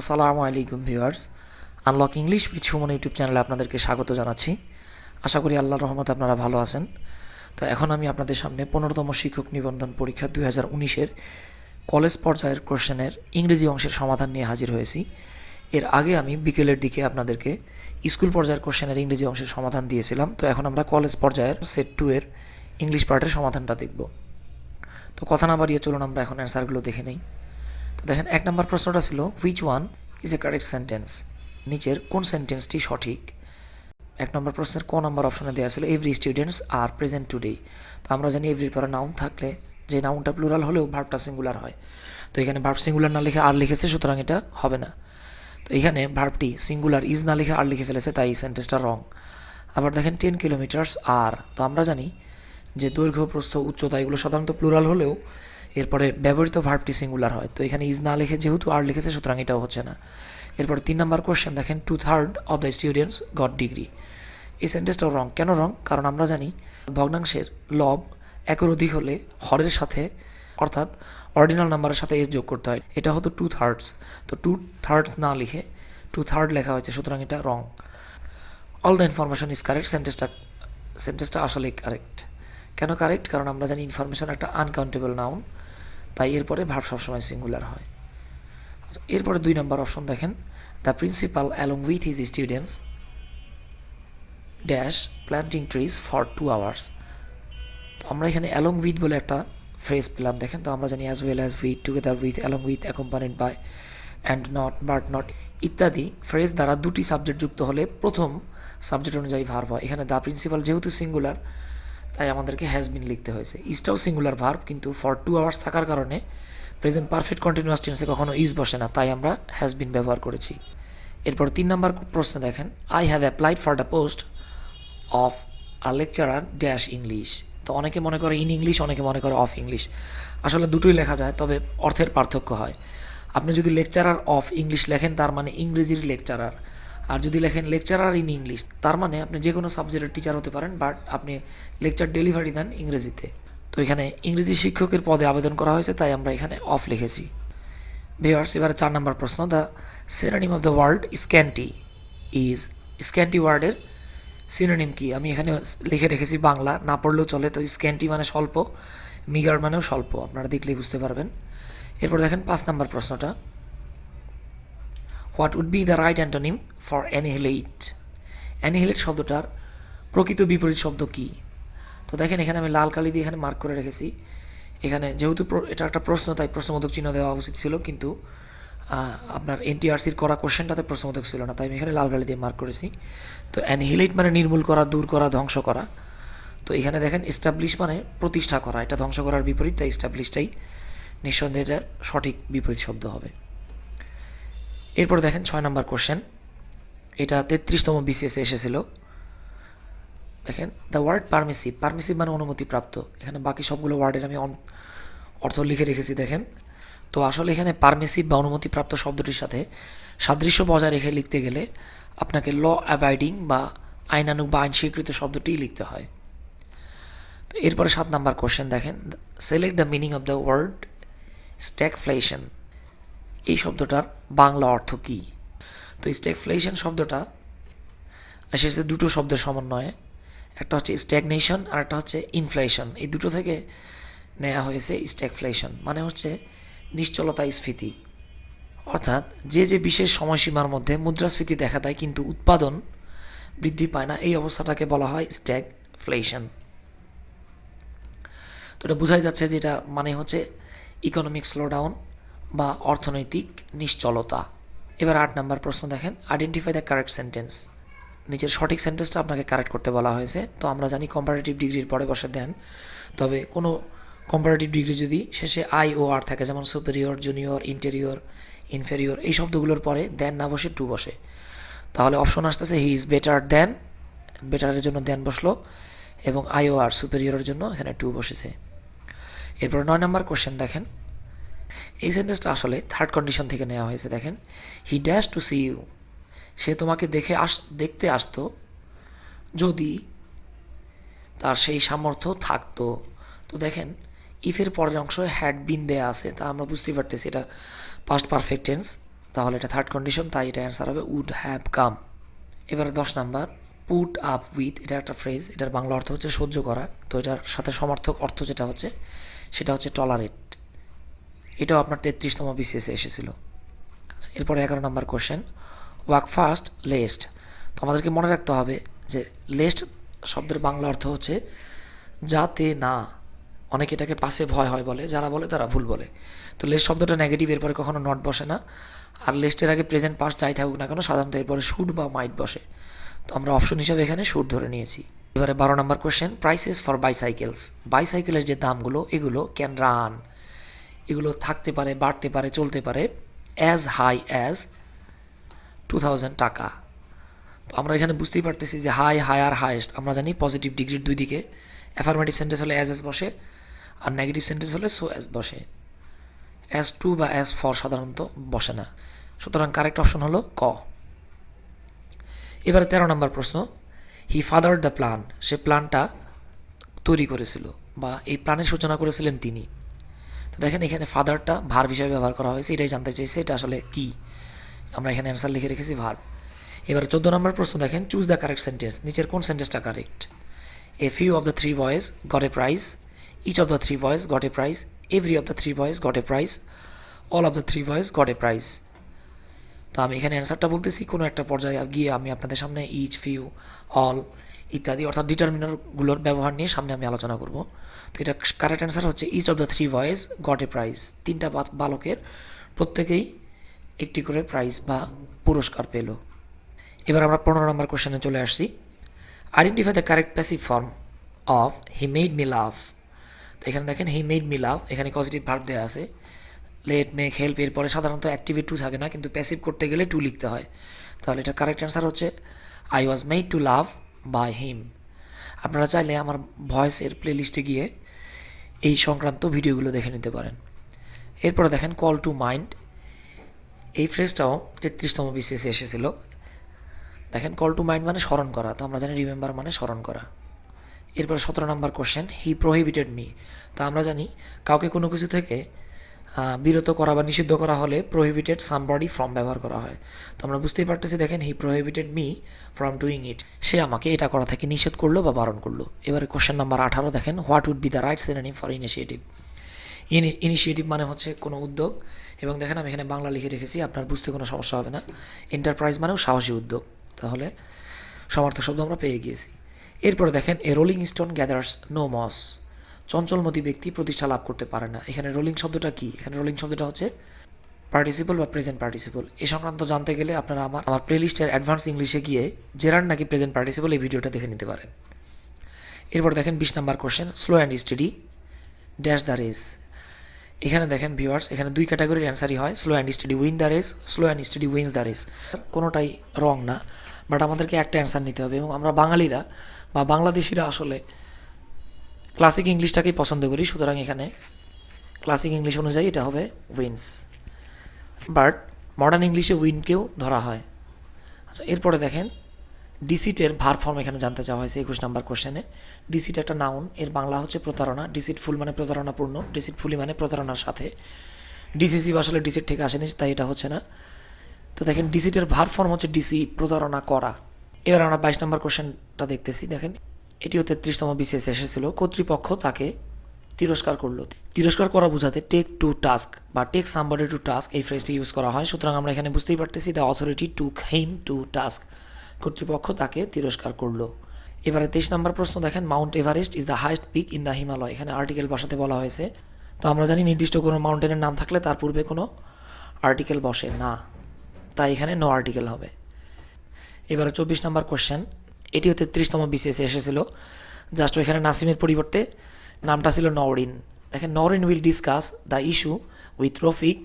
আসসালামু আলাইকুম viewers. Unlock English with Suman YouTube চ্যানেলে আপনাদেরকে স্বাগত জানাচ্ছি। আশা করি আল্লাহর রহমতে আপনারা ভালো আছেন। তো এখন আমি আপনাদের সামনে পনেরোতম শিক্ষক নিবন্ধন পরীক্ষা দুই হাজার উনিশের কলেজ পর্যায়ের কোশ্চেনের ইংরেজি অংশের সমাধান নিয়ে হাজির হয়েছি। এর আগে আমি বিকেলের দিকে আপনাদেরকে স্কুল পর্যায়ের কোশ্চেনের ইংরেজি অংশের সমাধান দিয়েছিলাম। তো এখন আমরা কলেজ পর্যায়ের সেট টু এর ইংলিশ পার্টের সমাধানটা দেখব। তো কথা না বাড়িয়ে চলুন, আমরা এখন অ্যান্সারগুলো দেখে নেই। তো দেখেন, এক নম্বর প্রশ্নটা ছিল which one is a correct sentence নিচের কোন সেন্টেন্সটি সঠিক? এক নম্বর প্রশ্নের কোন নম্বর অপশনে দেওয়া ছিল every students are present today তো আমরা জানি এভরির পরে নাউন থাকলে যে নাউনটা প্লুরাল হলেও ভার্বটা সিঙ্গুলার হয়। তো এখানে ভার্ব সিঙ্গুলার না লিখে আর লিখেছে, সুতরাং এটা হবে না। তো এখানে ভার্বটি সিঙ্গুলার ইজ না লিখে আর লিখে ফেলেছে, তাই এই সেন্টেন্সটা রং আবার দেখেন টেন কিলোমিটার্স আর তো আমরা জানি যে দৈর্ঘ্য, প্রস্থ, উচ্চতা, এগুলো সাধারণত প্লুরাল হলেও এরপরে ব্যবহৃত ভার্বটি সিঙ্গুলার হয়। তো এখানে ইজ না লিখে যেহেতু আর লিখেছে, সুতরাং এটাও হচ্ছে না। এরপর তিন নম্বর কোশ্চেন দেখেন two third of the students got degree এই সেন্টেন্সটাও রং কেন রং কারণ আমরা জানি, ভগ্নাংশের লব একের অধিক হলে হরের সাথে, অর্থাৎ অর্ডিনাল নাম্বারের সাথে এস যোগ করতে হয়। এটা হতো টু থার্ডস তো টু থার্ডস না লিখে টু থার্ড লেখা হয়েছে, সুতরাং এটা wrong all the information is correct সেন্টেন্সটা সেন্টেন্সটা আসলে কারেক্ট কেন কারেক্ট কারণ আমরা জানি ইনফরমেশন একটা আনকাউন্টেবল নাউন তাই এরপরে ভার্ব সবসময় সিঙ্গুলার হয়। এরপরে দুই নম্বর অপশন দেখেন। The principal along with his students dash planting trees for two hours আমরা এখানে অ্যালং উইথ বলে একটা ফ্রেজ পেলাম, দেখেন? তো আমরা জানি as well as with together with along with accompanied by and not but not ইত্যাদি ফ্রেজ দ্বারা দুটি সাবজেক্ট যুক্ত হলে প্রথম সাবজেক্ট অনুযায়ী ভার্ব হয়। এখানে দ্য প্রিন্সিপাল যেহেতু সিঙ্গুলার তাই আমাদেরকে হ্যাজ বিন লিখতে হয়েছে। ইজটাও সিঙ্গুলার ভার্ব কিন্তু ফর টু আওয়ার্স থাকার কারণে প্রেজেন্ট পারফেক্ট কন্টিনিউয়াস টেন্সে কখনো ইজ বসে না, তাই আমরা হ্যাজ বিন ব্যবহার করেছি। এরপর তিন নম্বর প্রশ্ন দেখেন I have applied for the post of a lecturer dash English তো অনেকে মনে করে ইন ইংলিশ অনেকে মনে করে অফ ইংলিশ আসলে দুটোই লেখা যায়, তবে অর্থের পার্থক্য হয়। আপনি যদি লেকচারার অফ ইংলিশ লেখেন, তার মানে ইংরেজির লেকচারার আর যদি লেখেন লেকচারার ইন ইংলিশ তার মানে আপনি যে কোনো সাবজেক্টের টিচার হতে পারেন বাট আপনি লেকচার ডেলিভারি দেন ইংরেজিতে। তো এখানে ইংরেজি শিক্ষকের পদে আবেদন করা হয়েছে, তাই আমরা এখানে অফ লিখেছি। ভিওয়ার্স এবারে চার নম্বর প্রশ্ন। The synonym of the word scanty is scanty ওয়ার্ডের সিনোনিম কি? আমি এখানে লিখে রেখেছি বাংলা, না পড়লেও চলে, তো স্ক্যান্টি মানে স্বল্প মিগার মানেও স্বল্প, আপনারা দেখলেই বুঝতে পারবেন। এরপর দেখেন পাঁচ নম্বর প্রশ্নটা। What would be the right antonym for annihilate. Annihilate শব্দটার প্রকৃত বিপরীত শব্দ কি? তো দেখেন, এখানে আমি লাল কালি দিয়ে এখানে মার্ক করে রেখেছি। এখানে যেহেতু এটা একটা প্রশ্ন, তাই প্রশ্নবোধক চিহ্ন দেওয়া উচিত ছিল, কিন্তু আপনার এনটিআরসির করা কোশ্চেনটাতে প্রশ্নবোধক ছিল না, তাই আমি এখানে লাল কালি দিয়ে মার্ক করেছি। তো অ্যানিহিলেট মানে নির্মূল করা, দূর করা, ধ্বংস করা। তো এখানে দেখেন এস্টাবলিশ মানে প্রতিষ্ঠা করা, এটা ধ্বংস করার বিপরীত, তাই এস্টাবলিশটাই নিঃসন্দেহে সঠিক বিপরীত শব্দ হবে। এরপর দেখেন ছয় নম্বর কোশ্চেন এটা তেত্রিশতম বিসিএসে এসেছিল। দেখেন দ্য ওয়ার্ড পারমিসিভ পারমিসিভ মানে অনুমতিপ্রাপ্ত। এখানে বাকি সবগুলো ওয়ার্ডের আমি অর্থ লিখে রেখেছি, দেখেন। তো আসলে এখানে পারমিসিভ বা অনুমতিপ্রাপ্ত শব্দটির সাথে সাদৃশ্য বজায় রেখে লিখতে গেলে আপনাকে ল অ্যাবাইডিং বা আইনানুগ বা আইন স্বীকৃত শব্দটিই লিখতে হয়। তো এরপরে সাত নাম্বার কোশ্চেন দেখেন select the meaning of the word stagflation এই শব্দটার বাংলা অর্থ কী? তো স্ট্যাগফ্লেশন শব্দটা এসেছে দুটো শব্দের সমন্বয়ে, একটা হচ্ছে স্ট্যাগনেশন আর একটা হচ্ছে ইনফ্লেশন এই দুটো থেকে নেওয়া হয়েছে স্ট্যাগফ্লেশন মানে হচ্ছে নিশ্চলতা স্ফীতি। অর্থাৎ যে যে বিশেষ সময়সীমার মধ্যে মুদ্রাস্ফীতি দেখা দেয়, কিন্তু উৎপাদন বৃদ্ধি পায় না, এই অবস্থাটাকে বলা হয় স্ট্যাগফ্লেশন তো এটা বোঝাই যাচ্ছে যে এটা মানে হচ্ছে ইকোনমিক স্লোডাউন বা অর্থনৈতিক নিশ্চলতা। এবার আট নাম্বার প্রশ্ন দেখেন আইডেন্টিফাই দ্য কারেক্ট সেন্টেন্স নিচের সঠিক সেন্টেন্সটা আপনাকে কারেক্ট করতে বলা হয়েছে। তো আমরা জানি কম্পারেটিভ ডিগ্রির পরে বসে দেন। তবে কোনো কম্পারেটিভ ডিগ্রি যদি শেষে আই ও আর থাকে, যেমন সুপেরিয়র জুনিয়র ইন্টেরিয়র ইনফেরিয়র এই শব্দগুলোর পরে দেন না বসে টু বসে। তাহলে অপশন আসতেছে হি ইজ বেটার দেন বেটারের জন্য দেন বসল, এবং আই ও আর সুপেরিয়রের জন্য এখানে টু বসেছে। এরপর নয় নম্বর কোশ্চেন দেখেন। এই সেন্টেন্সটা আসলে থার্ড কন্ডিশন থেকে নেওয়া হয়েছে, দেখেন। He dash to see you সে তোমাকে দেখে আস, দেখতে আসতো যদি তার সেই সামর্থ্য থাকতো। তো দেখেন ইফের পরের অংশ হ্যাড বিন দেয়া আছে, তা আমরা বুঝতেই পারতেছি, এটা পাস্ট পারফেক্ট টেন্স তাহলে এটা থার্ড কন্ডিশন তাই এটা অ্যান্সার হবে উড হ্যাভ কাম এবারে দশ নাম্বার পুট আপ উইথ এটা একটা ফ্রেজ এটার বাংলা অর্থ হচ্ছে সহ্য করা। তো এটার সাথে সমর্থক অর্থ যেটা হচ্ছে, সেটা হচ্ছে টলারেট এটাও আপনার তেত্রিশতম বিসিএসে এসেছিল। এরপরে এগারো নম্বর কোশ্চেন ওয়াক ফাস্ট লেস্ট তো আমাদেরকে মনে রাখতে হবে যে লেস্ট শব্দের বাংলা অর্থ হচ্ছে যাতে না। অনেকে এটাকে পাশে ভয় হয় বলে, যারা বলে তারা ভুল বলে। তো লেস্ট শব্দটা নেগেটিভ এরপরে কখনো নট বসে না। আর লেস্টের আগে প্রেজেন্ট পাস্ট যাই থাকুক না কেন, সাধারণত এরপরে শুড বা মাইট বসে। তো আমরা অপশন হিসাবে এখানে শুড ধরে নিয়েছি। এবারে বারো নম্বর কোশ্চেন প্রাইসেস ফর বাইসাইকেলস বাইসাইকেলের যে দামগুলো, এগুলো ক্যান রান এগুলো থাকতে পারে, বাড়তে পারে, চলতে পারে as high as two thousand টাকা। তো আমরা এখানে বুঝতেই পারতেছি যে হাই হায়ার হায়েস্ট আমরা জানি পজিটিভ ডিগ্রির দুই দিকে। অ্যাফার্মেটিভ সেন্টেন্স হলে অ্যাজ এস বসে, আর নেগেটিভ সেন্টেন্স হলে সো অ্যাজ বসে। অ্যাজ টু বা অ্যাজ ফর সাধারণত বসে না। সুতরাং কারেক্ট অপশন হলো ক। এবারে তেরো নম্বর প্রশ্ন। হি ফাদার দ্য প্ল্যান সে প্ল্যানটা তৈরি করেছিল বা এই প্ল্যানের সূচনা করেছিলেন তিনি। তো দেখেন এখানে ফাদারটা ভার্ব হিসাবে ব্যবহার করা হয়েছে, এটাই জানতে চাইছে এটা আসলে কি। আমরা এখানে অ্যান্সার লিখে রেখেছি ভার্ব এবার চোদ্দ নম্বর প্রশ্ন দেখেন চুজ দ্য কারেক্ট সেন্টেন্স নিচের কোন সেন্টেন্সটা correct a few of the three boys got a prize each of the three boys got a prize every of the three boys got a prize all of the three boys got a prize তো আমি এখানে অ্যান্সারটা বলতেছি, কোনো একটা পর্যায়ে গিয়ে আমি আপনাদের সামনে ইচ ফিউ অল ইত্যাদি, অর্থাৎ ডিটারমিনারগুলোর ব্যবহার নিয়ে সামনে আমি আলোচনা করব। তো এটা কারেক্ট অ্যান্সার হচ্ছে each of the three boys got a prize তিনটা বালকের প্রত্যেকেই একটি করে প্রাইজ বা পুরস্কার পেল। এবার আমরা পনেরো নম্বর কোশ্চেনে চলে আসছি। Identify the correct passive form of he made me love তো এখানে দেখেন হি মেড মি লাভ এখানে পজিটিভ ভার্ব দেওয়া আছে। লেট মেক হেল্প এরপরে সাধারণত অ্যাক্টিভেট টু থাকে না, কিন্তু প্যাসিভ করতে গেলে টু লিখতে হয়। তাহলে এটা কারেক্ট অ্যান্সার হচ্ছে I was made to love by him আপনারা চাইলে আমার ভয়েসের প্লেলিস্টে গিয়ে এই সংক্রান্ত ভিডিওগুলো দেখে নিতে পারেন। এরপরে দেখেন কল টু মাইন্ড এই ফ্রেজটাও তেত্রিশতম বিসিএসে এসেছিল। দেখেন কল টু মাইন্ড মানে স্মরণ করা। তো আমরা জানি রিমেম্বার মানে স্মরণ করা। এরপর সতেরো নম্বর কোশ্চেন হি প্রোহিবিটেড মি তো আমরা জানি কাউকে কোনো কিছু থেকে বিরত করা বা নিষিদ্ধ করা হলে প্রহিবিটেড সামবডি ফ্রম ব্যবহার করা হয়। তো আমরা বুঝতেই পারতেছি, দেখেন he prohibited me from doing it সে আমাকে এটা করা থেকে নিষেধ করল বা বারণ করল। এবারে কোশ্চেন নাম্বার আঠারো, দেখেন what would be the right synonym for initiative initiative মানে হচ্ছে কোনো উদ্যোগ। এবং দেখেন, আমি এখানে বাংলা লিখে রেখেছি, আপনার বুঝতে কোনো সমস্যা হবে না। এন্টারপ্রাইজ মানেও সাহসী উদ্যোগ। তাহলে সমার্থক শব্দ আমরা পেয়ে গিয়েছি। এরপরে দেখেন a rolling stone gathers no moss চঞ্চলমতি ব্যক্তি প্রতিষ্ঠা লাভ করতে পারে না। এখানে রোলিং শব্দটা কি? এখানে রোলিং শব্দটা হচ্ছে পার্টিসিপল বা প্রেজেন্ট পার্টিসিপল এ সংক্রান্ত জানতে গেলে আপনারা আমার আমার প্লেলিস্টের অ্যাডভান্স ইংলিশে গিয়ে জেরার নাকি প্রেজেন্ট পার্টিসিপল এই ভিডিওটা দেখে নিতে পারেন। এরপর দেখেন বিশ number question slow and steady dash the race এখানে দেখেন ভিউয়ার্স এখানে দুই ক্যাটাগরির অ্যান্সারই হয় slow and steady win the race slow and steady wins the race কোনোটাই রং না বাট আমাদেরকে একটা অ্যান্সার নিতে হবে এবং আমরা বাঙালিরা বা বাংলাদেশিরা আসলে ক্লাসিক ইংলিশটাকেই পছন্দ করি, সুতরাং এখানে ক্লাসিক ইংলিশ অনুযায়ী এটা হবে উইন্স বাট মডার্ন ইংলিশে উইনকেও ধরা হয়। আচ্ছা এরপরে দেখেন ডিসিটের ভার ফর্ম এখানে জানতে চাওয়া হয়েছে একুশ নাম্বার কোশ্চেনে ডিসিট একটা নাউন এর বাংলা হচ্ছে প্রতারণা। ডিসিট ফুল মানে প্রতারণাপূর্ণ ডিসিট ফুলি মানে প্রতারণার সাথে। ডিসিসি আসলে ডিসিট থেকে আসেনি, তাই এটা হচ্ছে না। তো দেখেন ডিসিটের ভার ফর্ম হচ্ছে ডিসি প্রতারণা করা। এবার আমরা বাইশ নম্বর কোশ্চেনটা দেখতেছি। দেখেন এটিও তেত্রিশতম বিসিএস এসেছিল। কর্তৃপক্ষ তাকে তিরস্কার করল। তিরস্কার করা বোঝাতে টেক টু টাস্ক বা টেক সামবডি টু টাস্ক এই ফ্রেজটি ইউজ করা হয়। সুতরাং আমরা এখানে বুঝতেই পারতেছি the authority took him to task কর্তৃপক্ষ তাকে তিরস্কার করল। এবারে তেইশ নম্বর প্রশ্ন দেখেন Mount Everest is the highest peak in the Himalaya এখানে আর্টিকেল বসাতে বলা হয়েছে। তো আমরা জানি নির্দিষ্ট কোনো মাউন্টেনের নাম থাকলে তার পূর্বে কোনো আর্টিকেল বসে না। তাই এখানে নো আর্টিকেল হবে। এবারে চব্বিশ নম্বর কোশ্চেন এটিও তেত্রিশতম বিসিএসে এসেছিল, জাস্ট এখানে নাসিমের পরিবর্তে নামটা ছিল নওরিন। দেখেন, Nowrin will discuss the issue with Rafiq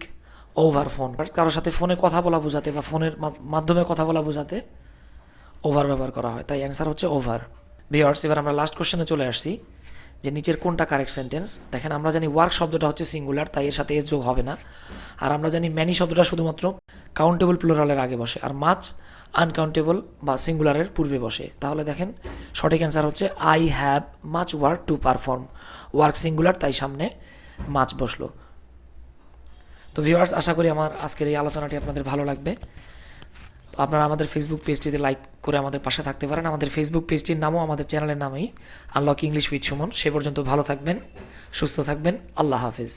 over phone কারোর সাথে ফোনে কথা বলা বোঝাতে বা ফোনের মাধ্যমে কথা বলা বোঝাতে ওভার ব্যবহার করা হয়। তাই অ্যান্সার হচ্ছে ওভার ভিওয়ার্স এবার আমরা লাস্ট কোশ্চেনে চলে আসছি, যে নিচের কোনটা কারেক্ট সেন্টেন্স দেখেন, আমরা জানি ওয়ার্ক শব্দটা হচ্ছে সিঙ্গুলার তাই এর সাথে এস যোগ হবে না। আর আমরা জানি ম্যানি শব্দটা শুধুমাত্র কাউন্টেবল প্লোরালের আগে বসে, আর মাছ আনকাউন্টেবল বা সিঙ্গুলারের পূর্বে বসে। তাহলে দেখেন, সঠিক অ্যান্সার হচ্ছে I have much work to perform work singular তাই সামনে মাছ বসল। তো ভিউয়ার্স আশা করি আমার আজকের এই আলোচনাটি আপনাদের ভালো লাগবে। তো আপনারা আমাদের ফেসবুক পেজটিতে লাইক করে আমাদের পাশে থাকতে পারেন। আমাদের ফেসবুক পেজটির নামও আমাদের চ্যানেলের নামেই আনলক ইংলিশ উইথ সুমন সে পর্যন্ত ভালো থাকবেন, সুস্থ থাকবেন। আল্লাহ হাফিজ।